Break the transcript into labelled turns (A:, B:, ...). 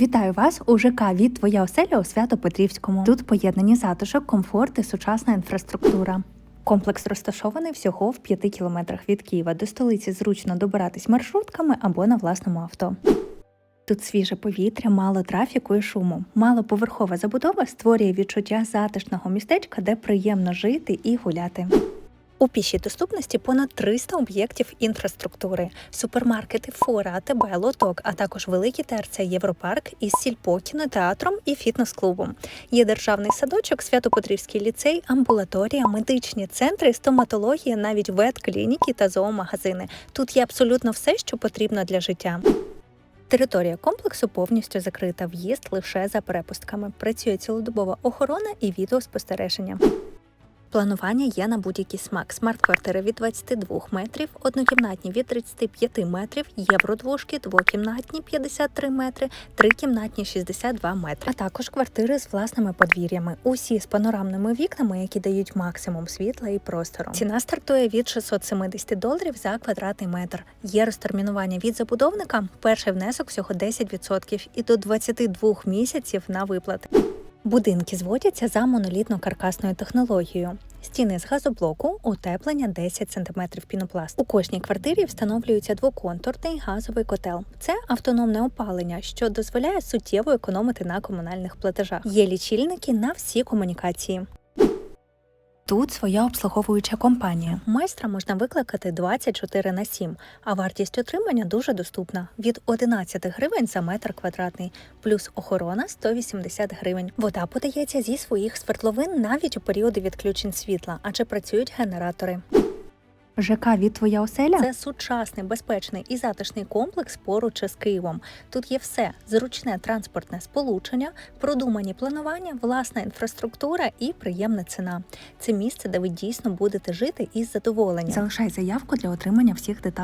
A: Вітаю вас у ЖК від Твоя оселя у Свято-Петрівському. Тут поєднані затишок, комфорт і сучасна інфраструктура. Комплекс розташований всього в 5 кілометрах від Києва. До столиці зручно добиратись маршрутками або на власному авто. Тут свіже повітря, мало трафіку і шуму. Малоповерхова забудова створює відчуття затишного містечка, де приємно жити і гуляти. У пішій доступності понад 300 об'єктів інфраструктури, супермаркети, фора, АТБ, лоток, а також великий ТРЦ Європарк із сільпо, кінотеатром і фітнес-клубом. Є державний садочок, Свято-Петрівський ліцей, амбулаторія, медичні центри, стоматологія, навіть ветклініки та зоомагазини. Тут є абсолютно все, що потрібно для життя. Територія комплексу повністю закрита. В'їзд лише за перепустками. Працює цілодобова охорона і відеоспостереження. Планування є на будь-який смак. Смарт-квартири від 22 метрів, однокімнатні від 35 метрів, євродвушки, двокімнатні 53 метри, трикімнатні 62 метри. А також квартири з власними подвір'ями. Усі з панорамними вікнами, які дають максимум світла і простору. Ціна стартує від 670 доларів за квадратний метр. Є розтермінування від забудовника. Перший внесок всього 10% і до 22 місяців на виплати. Будинки зводяться за монолітно-каркасною технологією. Стіни з газоблоку, утеплення 10 см пінопласт. У кожній квартирі встановлюється двоконтурний газовий котел. Це автономне опалення, що дозволяє суттєво економити на комунальних платежах. Є лічильники на всі комунікації. Тут своя обслуговуюча компанія. Майстра можна викликати 24 на 7, а вартість отримання дуже доступна від 11 гривень за метр квадратний, плюс охорона 180 гривень. Вода подається зі своїх свердловин навіть у періоди відключень світла, адже працюють генератори. ЖК від Твоя оселя це сучасний, безпечний і затишний комплекс поруч із Києвом. Тут є все: зручне транспортне сполучення, продумані планування, власна інфраструктура і приємна ціна. Це місце, де ви дійсно будете жити із задоволенням. Залишай заявку для отримання всіх деталей.